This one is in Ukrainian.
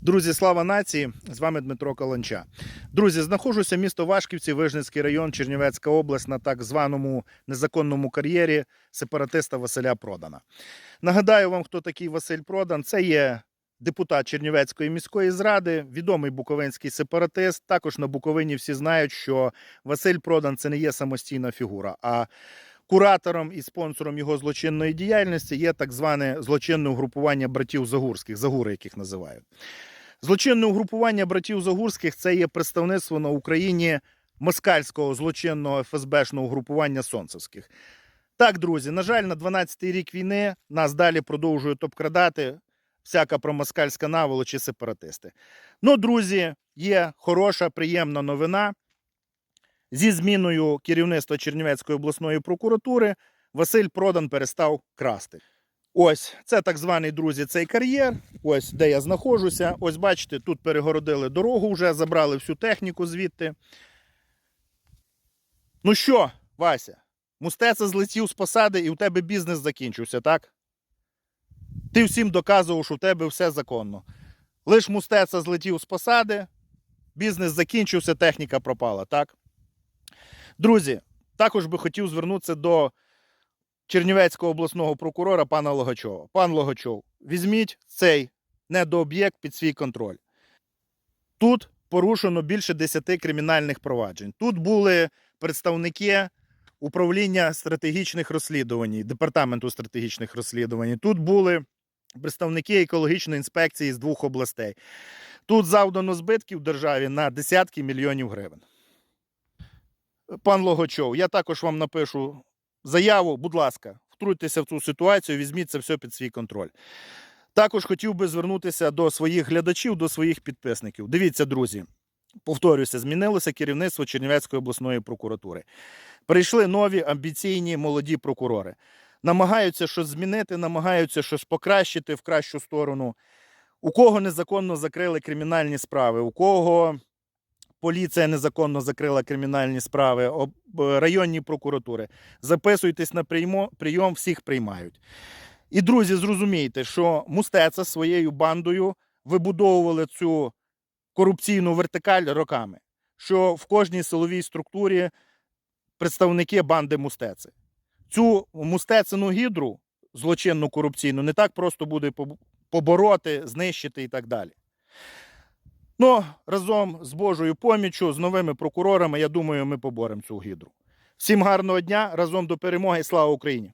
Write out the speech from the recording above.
Друзі, слава нації! З вами Дмитро Каланча. Друзі, знаходжуся місто Вашківці, Вижницький район, Чернівецька область на так званому незаконному кар'єрі сепаратиста Василя Продана. Нагадаю вам, хто такий Василь Продан. Це є депутат Чернівецької міської зради, відомий буковинський сепаратист. Також на Буковині всі знають, що Василь Продан це не є самостійна фігура. а Куратором і спонсором його злочинної діяльності є так зване злочинне угрупування братів Загурських, Загури, яких називають. Злочинне угрупування братів Загурських це є представництво на Україні москальського злочинного ФСБшного угрупування Сонцевських. Так, друзі, на жаль, на 12-й рік війни нас далі продовжують обкрадати всяка промоскальська наволоч і сепаратисти. Ну, друзі, є хороша, приємна новина. Зі зміною керівництва Чернівецької обласної прокуратури Василь Продан перестав красти. Ось це так званий друзі, цей кар'єр. Ось де я знаходжуся. Ось бачите, тут перегородили дорогу вже, забрали всю техніку звідти. Ну що, Вася, мустеця злетів з посади і у тебе бізнес закінчився, так? Ти всім доказував, що у тебе все законно. Лиш мустеця злетів з посади, бізнес закінчився, техніка пропала, так? Друзі, також би хотів звернутися до Чернівецького обласного прокурора пана Логачова. Пан Логачов, візьміть цей недооб'єкт під свій контроль. Тут порушено більше 10 кримінальних проваджень. Тут були представники управління стратегічних розслідувань, департаменту стратегічних розслідувань. Тут були представники екологічної інспекції з двох областей. Тут завдано збитків державі на десятки мільйонів гривень. Пан Логачов, я також вам напишу заяву, будь ласка, втруйтеся в цю ситуацію, візьміть це все під свій контроль. Також хотів би звернутися до своїх глядачів, до своїх підписників. Дивіться, друзі, повторюся, змінилося керівництво Чернівецької обласної прокуратури. Прийшли нові амбіційні молоді прокурори. Намагаються щось змінити, намагаються щось покращити в кращу сторону. У кого незаконно закрили кримінальні справи, у кого поліція незаконно закрила кримінальні справи, об- районні прокуратури. Записуйтесь на прийом, всіх приймають. І, друзі, зрозумійте, що мустеця своєю бандою вибудовували цю корупційну вертикаль роками, що в кожній силовій структурі представники банди мустеци. Цю мустецину гідру, злочинну корупційну, не так просто буде побороти, знищити і так далі. Ну, разом з Божою поміччю, з новими прокурорами, я думаю, ми поборемо цю гідру. Всім гарного дня, разом до перемоги, слава Україні!